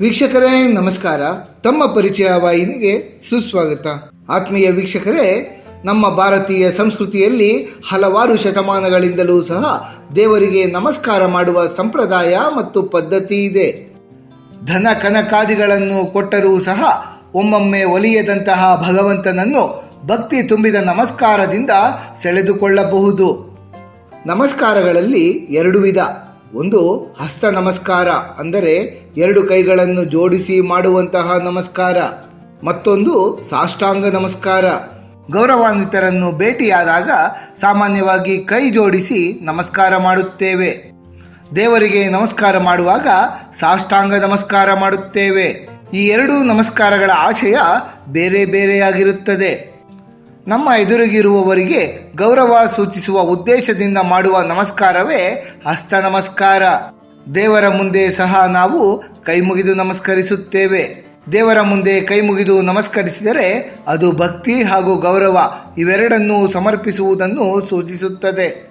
ವೀಕ್ಷಕರೇ, ನಮಸ್ಕಾರ. ತಮ್ಮ ಪರಿಚಯ ವಾಹಿನಿಗೆ ಸುಸ್ವಾಗತ. ಆತ್ಮೀಯ ವೀಕ್ಷಕರೇ, ನಮ್ಮ ಭಾರತೀಯ ಸಂಸ್ಕೃತಿಯಲ್ಲಿ ಹಲವಾರು ಶತಮಾನಗಳಿಂದಲೂ ಸಹ ದೇವರಿಗೆ ನಮಸ್ಕಾರ ಮಾಡುವ ಸಂಪ್ರದಾಯ ಮತ್ತು ಪದ್ಧತಿ ಇದೆ. ಧನ ಕನಕಾದಿಗಳನ್ನು ಕೊಟ್ಟರೂ ಸಹ ಒಮ್ಮೊಮ್ಮೆ ಒಲಿಯದಂತಹ ಭಗವಂತನನ್ನು ಭಕ್ತಿ ತುಂಬಿದ ನಮಸ್ಕಾರದಿಂದ ಸೆಳೆದುಕೊಳ್ಳಬಹುದು. ನಮಸ್ಕಾರಗಳಲ್ಲಿ ಎರಡು ವಿಧ. ಒಂದು ಹಸ್ತ ನಮಸ್ಕಾರ ಅಂದರೆ ಎರಡು ಕೈಗಳನ್ನು ಜೋಡಿಸಿ ಮಾಡುವಂತಹ ನಮಸ್ಕಾರ, ಮತ್ತೊಂದು ಸಾಷ್ಟಾಂಗ ನಮಸ್ಕಾರ. ಗೌರವಾನ್ವಿತರನ್ನು ಭೇಟಿಯಾದಾಗ ಸಾಮಾನ್ಯವಾಗಿ ಕೈ ಜೋಡಿಸಿ ನಮಸ್ಕಾರ ಮಾಡುತ್ತೇವೆ. ದೇವರಿಗೆ ನಮಸ್ಕಾರ ಮಾಡುವಾಗ ಸಾಷ್ಟಾಂಗ ನಮಸ್ಕಾರ ಮಾಡುತ್ತೇವೆ. ಈ ಎರಡೂ ನಮಸ್ಕಾರಗಳ ಆಶಯ ಬೇರೆ ಬೇರೆಯಾಗಿರುತ್ತದೆ. ನಮ್ಮ ಎದುರಿಗಿರುವವರಿಗೆ ಗೌರವ ಸೂಚಿಸುವ ಉದ್ದೇಶದಿಂದ ಮಾಡುವ ನಮಸ್ಕಾರವೇ ಹಸ್ತ ನಮಸ್ಕಾರ. ದೇವರ ಮುಂದೆ ಸಹ ನಾವು ಕೈ ಮುಗಿದು ನಮಸ್ಕರಿಸುತ್ತೇವೆ. ದೇವರ ಮುಂದೆ ಕೈ ಮುಗಿದು ನಮಸ್ಕರಿಸಿದರೆ ಅದು ಭಕ್ತಿ ಹಾಗೂ ಗೌರವ ಇವೆರಡನ್ನೂ ಸಮರ್ಪಿಸುವುದನ್ನು ಸೂಚಿಸುತ್ತದೆ.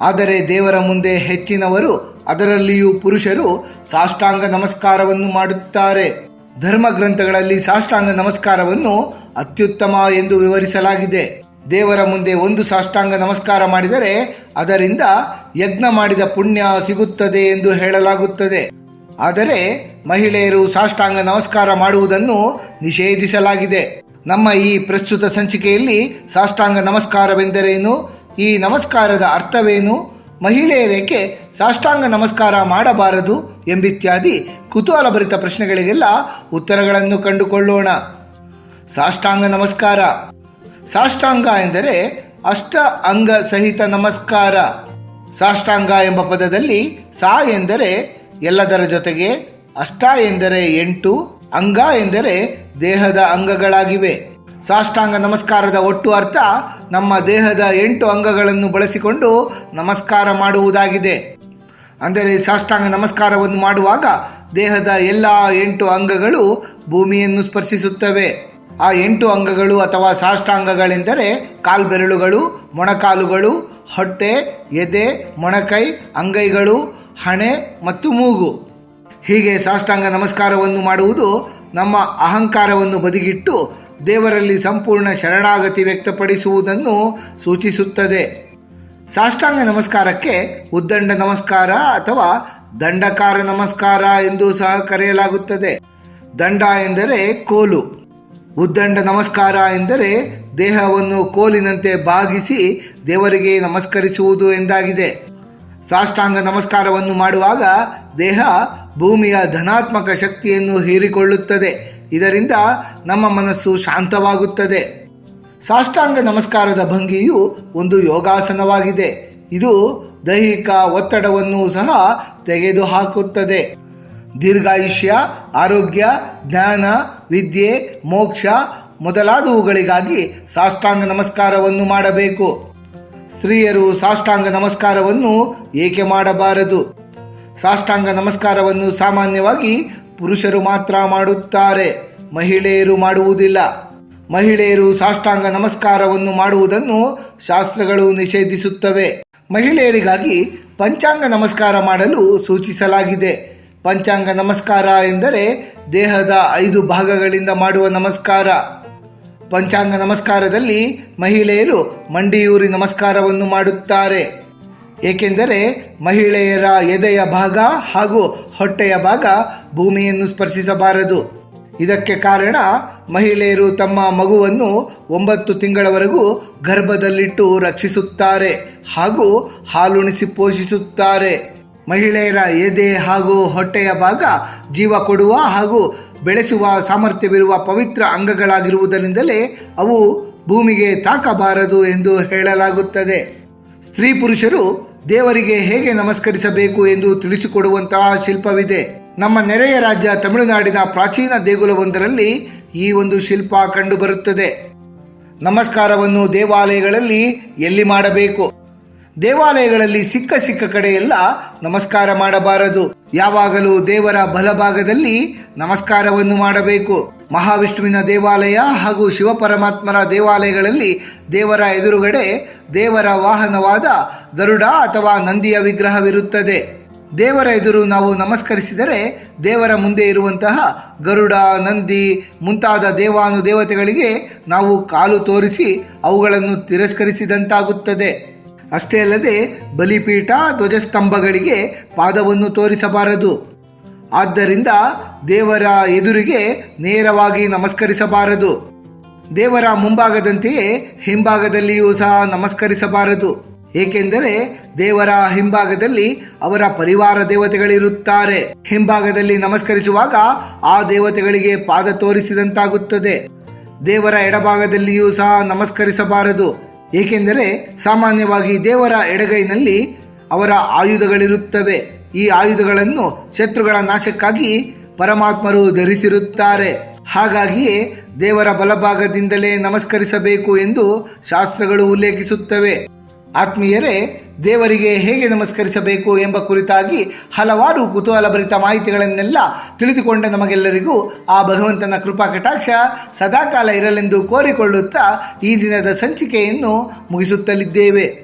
ಆದರೆ ದೇವರ ಮುಂದೆ ಹೆಚ್ಚಿನವರು ಅದರಲ್ಲಿಯೂ ಪುರುಷರು ಸಾಷ್ಟಾಂಗ ನಮಸ್ಕಾರವನ್ನು ಮಾಡುತ್ತಾರೆ. ಧರ್ಮ ಗ್ರಂಥಗಳಲ್ಲಿ ಸಾಷ್ಟಾಂಗ ನಮಸ್ಕಾರವನ್ನು ಅತ್ಯುತ್ತಮ ಎಂದು ವಿವರಿಸಲಾಗಿದೆ. ದೇವರ ಮುಂದೆ ಒಂದು ಸಾಷ್ಟಾಂಗ ನಮಸ್ಕಾರ ಮಾಡಿದರೆ ಅದರಿಂದ ಯಜ್ಞ ಮಾಡಿದ ಪುಣ್ಯ ಸಿಗುತ್ತದೆ ಎಂದು ಹೇಳಲಾಗುತ್ತದೆ. ಆದರೆ ಮಹಿಳೆಯರು ಸಾಷ್ಟಾಂಗ ನಮಸ್ಕಾರ ಮಾಡುವುದನ್ನು ನಿಷೇಧಿಸಲಾಗಿದೆ. ನಮ್ಮ ಈ ಪ್ರಸ್ತುತ ಸಂಚಿಕೆಯಲ್ಲಿ ಸಾಷ್ಟಾಂಗ ನಮಸ್ಕಾರವೆಂದರೇನು? ಈ ನಮಸ್ಕಾರದ ಅರ್ಥವೇನು? ಮಹಿಳೆಯರೇಕೆ ಸಾಷ್ಟಾಂಗ ನಮಸ್ಕಾರ ಮಾಡಬಾರದು ಎಂಬಿತ್ಯಾದಿ ಕುತೂಹಲಭರಿತ ಪ್ರಶ್ನೆಗಳಿಗೆಲ್ಲ ಉತ್ತರಗಳನ್ನು ಕಂಡುಕೊಳ್ಳೋಣ. ಸಾಷ್ಟಾಂಗ ನಮಸ್ಕಾರ. ಸಾಷ್ಟಾಂಗ ಎಂದರೆ ಅಷ್ಟ ಅಂಗ ಸಹಿತ ನಮಸ್ಕಾರ. ಸಾಷ್ಟಾಂಗ ಎಂಬ ಪದದಲ್ಲಿ ಸಾ ಎಂದರೆ ಎಲ್ಲದರ ಜೊತೆಗೆ ಅಷ್ಟ ಎಂದರೆ ಎಂಟು, ಅಂಗ ಎಂದರೆ ದೇಹದ ಅಂಗಗಳಾಗಿವೆ. ಸಾಷ್ಟಾಂಗ ನಮಸ್ಕಾರದ ಒಟ್ಟು ಅರ್ಥ ನಮ್ಮ ದೇಹದ ಎಂಟು ಅಂಗಗಳನ್ನು ಬಳಸಿಕೊಂಡು ನಮಸ್ಕಾರ ಮಾಡುವುದಾಗಿದೆ. ಅಂದರೆ ಸಾಷ್ಟಾಂಗ ನಮಸ್ಕಾರವನ್ನು ಮಾಡುವಾಗ ದೇಹದ ಎಲ್ಲ ಎಂಟು ಅಂಗಗಳು ಭೂಮಿಯನ್ನು ಸ್ಪರ್ಶಿಸುತ್ತವೆ. ಆ ಎಂಟು ಅಂಗಗಳು ಅಥವಾ ಸಾಷ್ಟಾಂಗಗಳೆಂದರೆ ಕಾಲ್ಬೆರಳುಗಳು, ಮೊಣಕಾಲುಗಳು, ಹೊಟ್ಟೆ, ಎದೆ, ಮೊಣಕೈ, ಅಂಗೈಗಳು, ಹಣೆ ಮತ್ತು ಮೂಗು. ಹೀಗೆ ಸಾಷ್ಟಾಂಗ ನಮಸ್ಕಾರವನ್ನು ಮಾಡುವುದು ನಮ್ಮ ಅಹಂಕಾರವನ್ನು ಬದಿಗಿಟ್ಟು ದೇವರಲ್ಲಿ ಸಂಪೂರ್ಣ ಶರಣಾಗತಿ ವ್ಯಕ್ತಪಡಿಸುವುದನ್ನು ಸೂಚಿಸುತ್ತದೆ. ಸಾಷ್ಟಾಂಗ ನಮಸ್ಕಾರಕ್ಕೆ ಉದ್ದಂಡ ನಮಸ್ಕಾರ ಅಥವಾ ದಂಡಕಾರ ನಮಸ್ಕಾರ ಎಂದು ಸಹ ಕರೆಯಲಾಗುತ್ತದೆ. ದಂಡ ಎಂದರೆ ಕೋಲು. ಉದ್ದಂಡ ನಮಸ್ಕಾರ ಎಂದರೆ ದೇಹವನ್ನು ಕೋಲಿನಂತೆ ಬಾಗಿಸಿ ದೇವರಿಗೆ ನಮಸ್ಕರಿಸುವುದು ಎಂದಾಗಿದೆ. ಸಾಷ್ಟಾಂಗ ನಮಸ್ಕಾರವನ್ನು ಮಾಡುವಾಗ ದೇಹ ಭೂಮಿಯ ಧನಾತ್ಮಕ ಶಕ್ತಿಯನ್ನು ಹೀರಿಕೊಳ್ಳುತ್ತದೆ. ಇದರಿಂದ ನಮ್ಮ ಮನಸ್ಸು ಶಾಂತವಾಗುತ್ತದೆ. ಸಾಷ್ಟಾಂಗ ನಮಸ್ಕಾರದ ಭಂಗಿಯು ಒಂದು ಯೋಗಾಸನವಾಗಿದೆ. ಇದು ದೈಹಿಕ ಒತ್ತಡವನ್ನು ಸಹ ತೆಗೆದುಹಾಕುತ್ತದೆ. ದೀರ್ಘಾಯುಷ್ಯ, ಆರೋಗ್ಯ, ಜ್ಞಾನ, ವಿದ್ಯೆ, ಮೋಕ್ಷ ಮೊದಲಾದವುಗಳಿಗಾಗಿ ಸಾಷ್ಟಾಂಗ ನಮಸ್ಕಾರವನ್ನು ಮಾಡಬೇಕು. ಸ್ತ್ರೀಯರು ಸಾಷ್ಟಾಂಗ ನಮಸ್ಕಾರವನ್ನು ಏಕೆ ಮಾಡಬಾರದು? ಸಾಷ್ಟಾಂಗ ನಮಸ್ಕಾರವನ್ನು ಸಾಮಾನ್ಯವಾಗಿ ಪುರುಷರು ಮಾತ್ರ ಮಾಡುತ್ತಾರೆ, ಮಹಿಳೆಯರು ಮಾಡುವುದಿಲ್ಲ. ಮಹಿಳೆಯರು ಸಾಷ್ಟಾಂಗ ನಮಸ್ಕಾರವನ್ನು ಮಾಡುವುದನ್ನು ಶಾಸ್ತ್ರಗಳು ನಿಷೇಧಿಸುತ್ತವೆ. ಮಹಿಳೆಯರಿಗಾಗಿ ಪಂಚಾಂಗ ನಮಸ್ಕಾರ ಮಾಡಲು ಸೂಚಿಸಲಾಗಿದೆ. ಪಂಚಾಂಗ ನಮಸ್ಕಾರ ಎಂದರೆ ದೇಹದ ಐದು ಭಾಗಗಳಿಂದ ಮಾಡುವ ನಮಸ್ಕಾರ. ಪಂಚಾಂಗ ನಮಸ್ಕಾರದಲ್ಲಿ ಮಹಿಳೆಯರು ಮಂಡಿಯೂರಿ ನಮಸ್ಕಾರವನ್ನು ಮಾಡುತ್ತಾರೆ. ಏಕೆಂದರೆ ಮಹಿಳೆಯರ ಎದೆಯ ಭಾಗ ಹಾಗೂ ಹೊಟ್ಟೆಯ ಭಾಗ ಭೂಮಿಯನ್ನು ಸ್ಪರ್ಶಿಸಬಾರದು. ಇದಕ್ಕೆ ಕಾರಣ ಮಹಿಳೆಯರು ತಮ್ಮ ಮಗುವನ್ನು ಒಂಬತ್ತು ತಿಂಗಳವರೆಗೂ ಗರ್ಭದಲ್ಲಿಟ್ಟು ರಕ್ಷಿಸುತ್ತಾರೆ ಹಾಗೂ ಹಾಲುಣಿಸಿ ಪೋಷಿಸುತ್ತಾರೆ. ಮಹಿಳೆಯರ ಎದೆ ಹಾಗೂ ಹೊಟ್ಟೆಯ ಭಾಗ ಜೀವ ಕೊಡುವ ಹಾಗೂ ಬೆಳೆಸುವ ಸಾಮರ್ಥ್ಯವಿರುವ ಪವಿತ್ರ ಅಂಗಗಳಾಗಿರುವುದರಿಂದಲೇ ಅವು ಭೂಮಿಗೆ ತಾಕಬಾರದು ಎಂದು ಹೇಳಲಾಗುತ್ತದೆ. ಸ್ತ್ರೀ ಪುರುಷರು ದೇವರಿಗೆ ಹೇಗೆ ನಮಸ್ಕರಿಸಬೇಕು ಎಂದು ತಿಳಿಸಿಕೊಡುವಂತಹ ಶಿಲ್ಪವಿದೆ. ನಮ್ಮ ನೆರೆಯ ರಾಜ್ಯ ತಮಿಳುನಾಡಿನ ಪ್ರಾಚೀನ ದೇಗುಲವೊಂದರಲ್ಲಿ ಈ ಒಂದು ಶಿಲ್ಪ ಕಂಡುಬರುತ್ತದೆ. ನಮಸ್ಕಾರವನ್ನು ದೇವಾಲಯಗಳಲ್ಲಿ ಎಲ್ಲಿ ಮಾಡಬೇಕು? ದೇವಾಲಯಗಳಲ್ಲಿ ಸಿಕ್ಕ ಸಿಕ್ಕ ಕಡೆಯೆಲ್ಲ ನಮಸ್ಕಾರ ಮಾಡಬಾರದು. ಯಾವಾಗಲೂ ದೇವರ ಬಲಭಾಗದಲ್ಲಿ ನಮಸ್ಕಾರವನ್ನು ಮಾಡಬೇಕು. ಮಹಾವಿಷ್ಣುವಿನ ದೇವಾಲಯ ಹಾಗೂ ಶಿವಪರಮಾತ್ಮರ ದೇವಾಲಯಗಳಲ್ಲಿ ದೇವರ ಎದುರುಗಡೆ ದೇವರ ವಾಹನವಾದ ಗರುಡ ಅಥವಾ ನಂದಿಯ ವಿಗ್ರಹವಿರುತ್ತದೆ. ದೇವರ ಎದುರು ನಾವು ನಮಸ್ಕರಿಸಿದರೆ ದೇವರ ಮುಂದೆ ಇರುವಂತಹ ಗರುಡ, ನಂದಿ ಮುಂತಾದ ದೇವಾನು ದೇವತೆಗಳಿಗೆ ನಾವು ಕಾಲು ತೋರಿಸಿ ಅವುಗಳನ್ನು ತಿರಸ್ಕರಿಸಿದಂತಾಗುತ್ತದೆ. ಅಷ್ಟೇ ಅಲ್ಲದೆ ಬಲಿಪೀಠ ಧ್ವಜಸ್ತಂಭಗಳಿಗೆ ಪಾದವನ್ನು ತೋರಿಸಬಾರದು. ಆದ್ದರಿಂದ ದೇವರ ಎದುರಿಗೆ ನೇರವಾಗಿ ನಮಸ್ಕರಿಸಬಾರದು. ದೇವರ ಮುಂಭಾಗದಂತೆಯೇ ಹಿಂಭಾಗದಲ್ಲಿಯೂ ಸಹ ನಮಸ್ಕರಿಸಬಾರದು. ಏಕೆಂದರೆ ದೇವರ ಹಿಂಭಾಗದಲ್ಲಿ ಅವರ ಪರಿವಾರ ದೇವತೆಗಳಿರುತ್ತಾರೆ. ಹಿಂಭಾಗದಲ್ಲಿ ನಮಸ್ಕರಿಸುವಾಗ ಆ ದೇವತೆಗಳಿಗೆ ಪಾದ ತೋರಿಸಿದಂತಾಗುತ್ತದೆ. ದೇವರ ಎಡಭಾಗದಲ್ಲಿಯೂ ಸಹ ನಮಸ್ಕರಿಸಬಾರದು. ಏಕೆಂದರೆ ಸಾಮಾನ್ಯವಾಗಿ ದೇವರ ಎಡಗೈನಲ್ಲಿ ಅವರ ಆಯುಧಗಳಿರುತ್ತವೆ. ಈ ಆಯುಧಗಳನ್ನು ಶತ್ರುಗಳ ನಾಶಕ್ಕಾಗಿ ಪರಮಾತ್ಮರು ಧರಿಸಿರುತ್ತಾರೆ. ಹಾಗಾಗಿಯೇ ದೇವರ ಬಲಭಾಗದಿಂದಲೇ ನಮಸ್ಕರಿಸಬೇಕು ಎಂದು ಶಾಸ್ತ್ರಗಳು ಉಲ್ಲೇಖಿಸುತ್ತವೆ. ಆತ್ಮೀಯರೇ, ದೇವರಿಗೆ ಹೇಗೆ ನಮಸ್ಕರಿಸಬೇಕು ಎಂಬ ಕುರಿತಾಗಿ ಹಲವಾರು ಕುತೂಹಲಭರಿತ ಮಾಹಿತಿಗಳನ್ನೆಲ್ಲ ತಿಳಿದುಕೊಂಡ ನಮಗೆಲ್ಲರಿಗೂ ಆ ಭಗವಂತನ ಕೃಪಾ ಕಟಾಕ್ಷ ಸದಾಕಾಲ ಇರಲೆಂದು ಕೋರಿಕೊಳ್ಳುತ್ತಾ ಈ ದಿನದ ಸಂಚಿಕೆಯನ್ನು ಮುಗಿಸುತ್ತಲಿದ್ದೇವೆ.